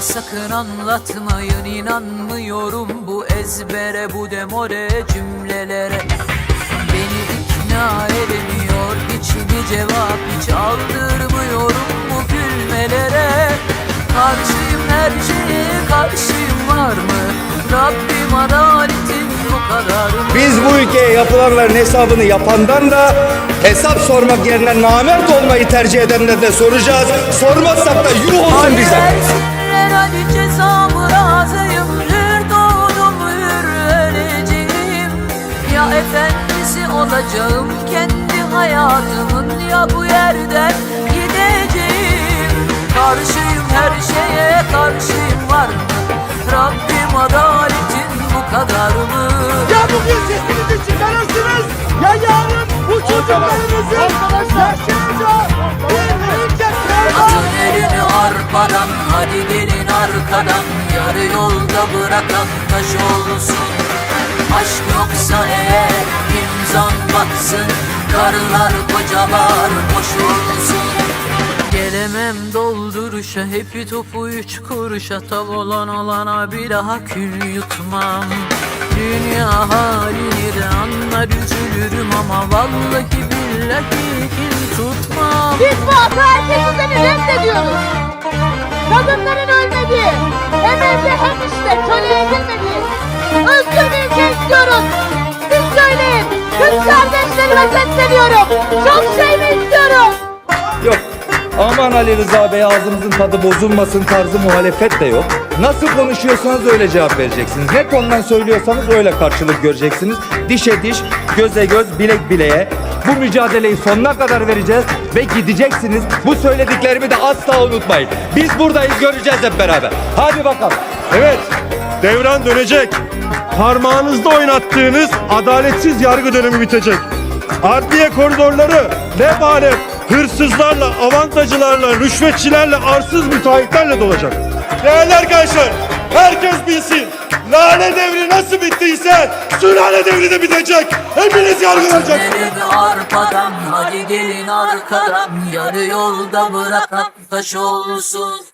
sakın anlatmayın inanmıyorum bu ezbere bu demore cümlelere. Beni ikna edemiyor hiçbir cevap hiç aldırmıyorum bu gülmelere. Karşıyım her şeye karşıyım var mı? Rabbim adaletin bu kadar mı? Biz bu ülkeye yapılanların hesabını yapandan da hesap sormak yerine namert olmayı tercih edenden de soracağız. Sormazsak da yuh olsun bize. Hadi cezamı razıyım? Hür doğdum hür öleceğim. Ya efendisi olacağım kendi hayatımın Ya bu yerden gideceğim. Karşıyım her şeye karşıyım var mı? Rabbim adaletin bu kadar mı? Ya bugün sesinizi çıkarırsınız ya yarın bu çocuklarınızın yaşayacağı bir ülke Atın elini arpadan hadi gelin arkadan Yarı yolda bırakan taş olsun. Aşk yoksa eğer imzan batsın Karılar kocalar boş olsun. Gelemem dolduruşa hepi topu üç kuruşa Tav olan olana bir daha kül yutmam. Dünya halini de anlar üzülürüm ama Vallahi billahi kin tutmam. Biz bu ataerkil düzeni reddediyoruz. Kardeşlerime sesleniyorum. Çok şey mi istiyorum? Yok. Aman Ali Rıza Bey ağzımızın tadı bozulmasın tarzı muhalefet de yok. Nasıl konuşuyorsanız öyle cevap vereceksiniz. Ne konudan söylüyorsanız öyle karşılık göreceksiniz. Dişe diş, göze göz, bilek bileğe. Bu mücadeleyi sonuna kadar vereceğiz ve gideceksiniz. Bu söylediklerimi de asla unutmayın. Biz buradayız göreceğiz hep beraber. Hadi bakalım. Evet, devran dönecek. Parmağınızda oynattığınız adaletsiz yargı dönemi bitecek. Adliye koridorları ne bahane hırsızlarla, avantajcılarla, rüşvetçilerle, arsız müteahhitlerle dolacak. Değerli arkadaşlar, herkes bilsin. Lale devri nasıl bittiyse sülale devri de bitecek. Hepiniz yargılanacaksınız. Arpadan hadi gelin arkadan Yarı yolda bırakan taş olsun